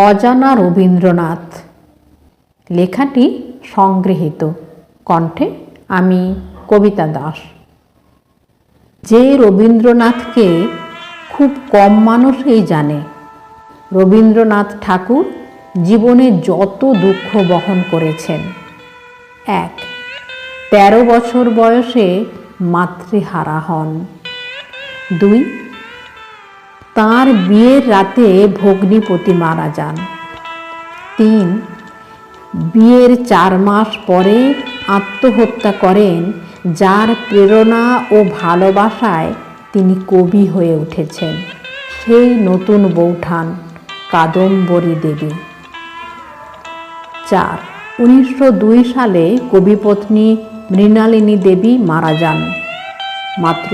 অজানা রবীন্দ্রনাথ। লেখাটি সংগৃহীত। কণ্ঠে আমি কবিতা দাস। যে রবীন্দ্রনাথকে খুব কম মানুষই জানে, রবীন্দ্রনাথ ঠাকুর জীবনে যত দুঃখ বহন করেছেন। এক, তেরো বছর বয়সে মাতৃহারা হন। দুই তাঁর বিয়ের রাতে ভগ্নিপতি মারা যান। তিন, বিয়ের চার মাস পরে আত্মহত্যা করেন, যার প্রেরণা ও ভালোবাসায় তিনি কবি হয়ে উঠেছেন। সেই নতুন বৌঠান কাদম্বরী দেবী। চার, উনিশশো দুই সালে কবিপত্নী মৃণালিনী দেবী মারা যান, মাত্র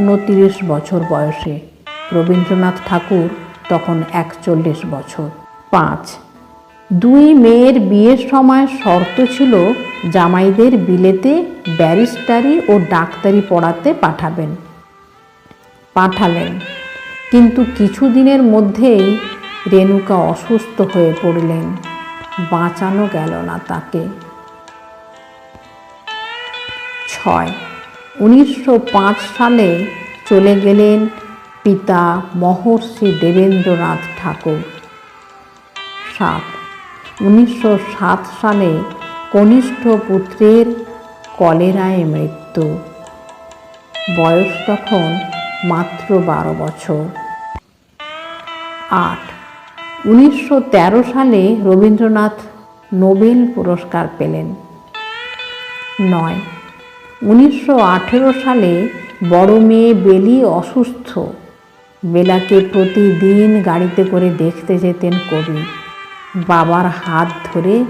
উনতিরিশ বছর বয়সে। রবীন্দ্রনাথ ঠাকুর তখন একচল্লিশ বছর। পাঁচ, দুই মেয়ের বিয়ের সময় শর্ত ছিল জামাইদের বিলেতে ব্যারিস্টারি ও ডাক্তারি পড়াতে পাঠাবেন। পাঠালেন। কিন্তু কিছুদিনের মধ্যেই রেণুকা অসুস্থ হয়ে পড়লেন। বাঁচানো গেল না তাকে। ছয়, উনিশশো সালে চলে গেলেন পিতা মহর্ষি দেবেন্দ্রনাথ ঠাকুর। সাত। উনিশশো সাত সালে কনিষ্ঠ পুত্রের কলেরায় মৃত্যু। বয়স তখন মাত্র বারো বছর। আট। উনিশশো সালে রবীন্দ্রনাথ নোবেল পুরস্কার পেলেন। নয়। উনিশশো সালে বড় মেয়ে বেলি অসুস্থ। বেলাকে প্রতিদিন গাড়িতে করে দেখতে যেতেন কবি। বাবার হাত ধরে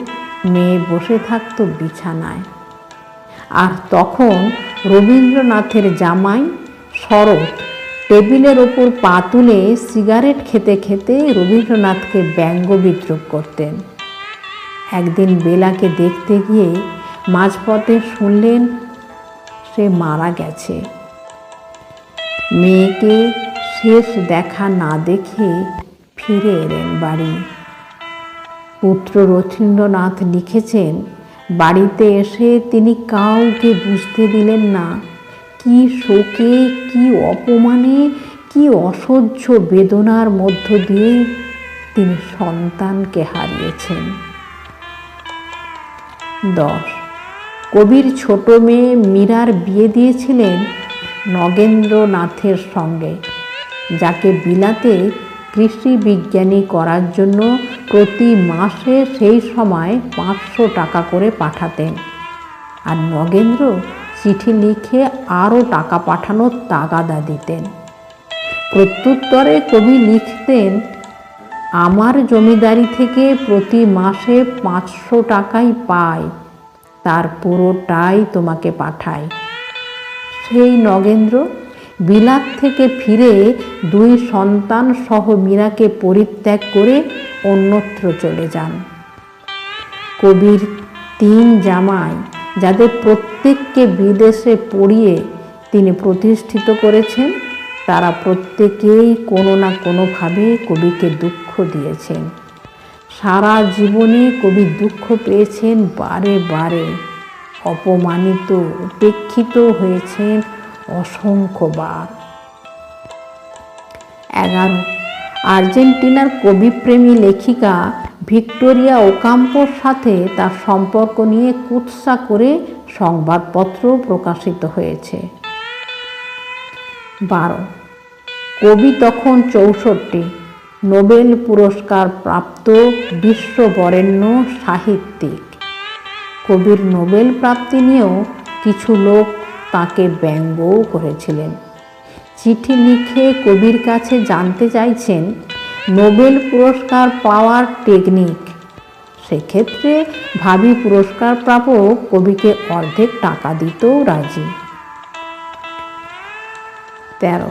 মেয়ে বসে থাকত বিছানায়। আর তখন রবীন্দ্রনাথের জামাই শরৎ টেবিলের ওপর পা তুলে সিগারেট খেতে খেতে রবীন্দ্রনাথকে ব্যঙ্গ বিদ্রুপ করতেন। একদিন বেলাকে দেখতে গিয়ে মাঝপথে শুনলেন সে মারা গেছে। মেয়েকে শেষ দেখা না দেখে ফিরে এলেন বাড়ি। পুত্র রথীন্দ্রনাথ লিখেছেন, বাড়িতে এসে তিনি কাউকে বুঝতে দিলেন না। কি শোকে, কি অপমানে, কি অসহ্য বেদনার মধ্য দিয়ে তিনি সন্তানকে হারিয়েছেন। দশ। কবির ছোট মেয়ে মীরার বিয়ে দিয়েছিলেন নগেন্দ্রনাথের সঙ্গে। যাকে বিলাতে কৃষি বিজ্ঞানী করার জন্য প্রতি মাসে সেই সময় পাঁচশো টাকা করে পাঠাতেন। আর নগেন্দ্র চিঠি লিখে আরও টাকা পাঠানোর তাগাদা দিতেন। প্রত্যুত্তরে কবি লিখতেন, আমার জমিদারি থেকে প্রতি মাসে পাঁচশো টাকাই পাই, তার পুরোটাই তোমাকে পাঠাই। সেই নগেন্দ্র বিলাত থেকে ফিরে দুই সন্তান সহ মীরাকে পরিত্যাগ করে অন্যত্র চলে যান। কবির তিন জামাই, যাদের প্রত্যেককে বিদেশে পড়িয়ে তিনি প্রতিষ্ঠিত করেছেন, তারা প্রত্যেকেই কোনো না কোনোভাবে কবিকে দুঃখ দিয়েছেন। সারা জীবনে কবি দুঃখ পেয়েছেন বারে বারে। অপমানিত, উপেক্ষিত হয়েছেন অসংখ্যবার। এগারো, আর্জেন্টিনার কবিপ্রেমী লেখিকা ভিক্টোরিয়া ওকাম্পোর সাথে তার সম্পর্ক নিয়ে কুৎসা করে সংবাদপত্র প্রকাশিত হয়েছে। বারো, কবি তখন চৌষট্টি, নোবেল পুরস্কার প্রাপ্ত বিশ্ববরেণ্য সাহিত্যিক। কবির নোবেল প্রাপ্তি নিয়েও কিছু লোক তাকে ব্যঙ্গও করেছিলেন। চিঠি লিখে কবির কাছে জানতে চাইছেন, নোবেল পুরস্কার পাওয়ার টেকনিক। সেক্ষেত্রে ভাবি পুরস্কার প্রাপক কবিকে অর্ধেক টাকা দিতেও রাজি। তেরো।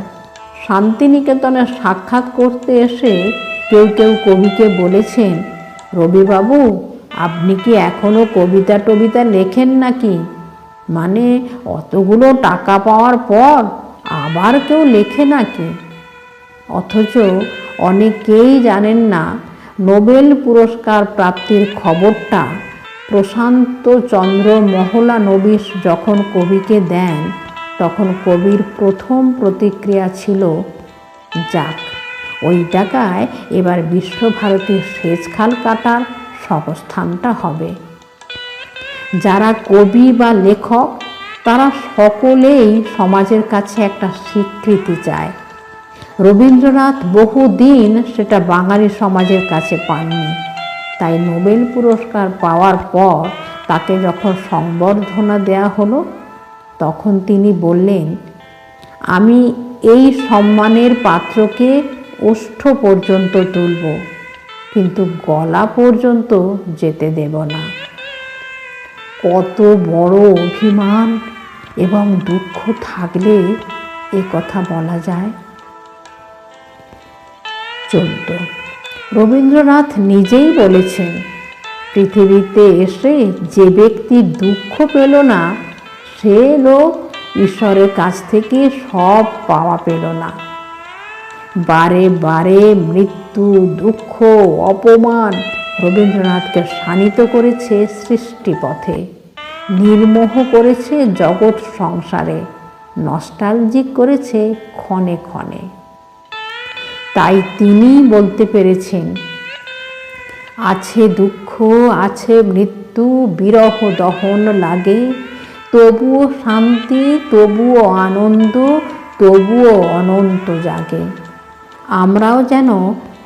শান্তিনিকেতনে সাক্ষাৎ করতে এসে কেউ কেউ কবিকে বলেছেন, রবিবাবু, আপনি কি এখনও কবিতা টবিতা লেখেন নাকি? মানে অতগুলো টাকা পাওয়ার পর আবার কেউ লেখে নাকি? অথচ অনেকেই জানেন না, নোবেল পুরস্কার প্রাপ্তির খবরটা প্রশান্ত চন্দ্র মহলা নবিশ যখন কবিকে দেন, তখন কবির প্রথম প্রতিক্রিয়া ছিল, যাক, ওই টাকায় এবার বিশ্বভারতীর সেচখাল কাটার সংস্থানটা হবে। যারা কবি বা লেখক, তারা সকলেই সমাজের কাছে একটা স্বীকৃতি চায়। রবীন্দ্রনাথ বহুদিন সেটা বাঙালি সমাজের কাছে পাননি। তাই নোবেল পুরস্কার পাওয়ার পর তাকে যখন সংবর্ধনা দেয়া হলো, তখন তিনি বললেন, আমি এই সম্মানের পাত্রকে ওষ্ঠ পর্যন্ত তুলব, কিন্তু গলা পর্যন্ত যেতে দেব না। কত বড় অভিমান এবং দুঃখ থাকলে এ কথা বলা যায়? চোদ্দ। রবীন্দ্রনাথ নিজেই বলেছেন, পৃথিবীতে এসে যে ব্যক্তি দুঃখ পেল না, সে লোক ঈশ্বরের কাছ থেকে সব পাওয়া পেল না। বারে বারে মৃত্যু, দুঃখ, অপমান রবীন্দ্রনাথকে শানিত করেছে সৃষ্টিপথে নির্মোহ করেছে জগৎ সংসারে, নস্টালজিক করেছে ক্ষণে ক্ষণে। তাই তিনি বলতে পেরেছেন, আছে দুঃখ, আছে মৃত্যু, বিরহ দহন লাগে, তবুও শান্তি, তবুও আনন্দ, তবুও অনন্ত জাগে। আমরাও যেন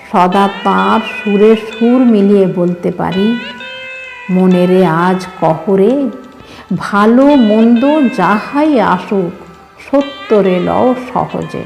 সদা তাঁর সুরে সুর মিলিয়ে বলতে পারি, মনেরে আজ কহরে, ভালো মন্দ যাহাই আসুক, সত্যরে লও সহজে।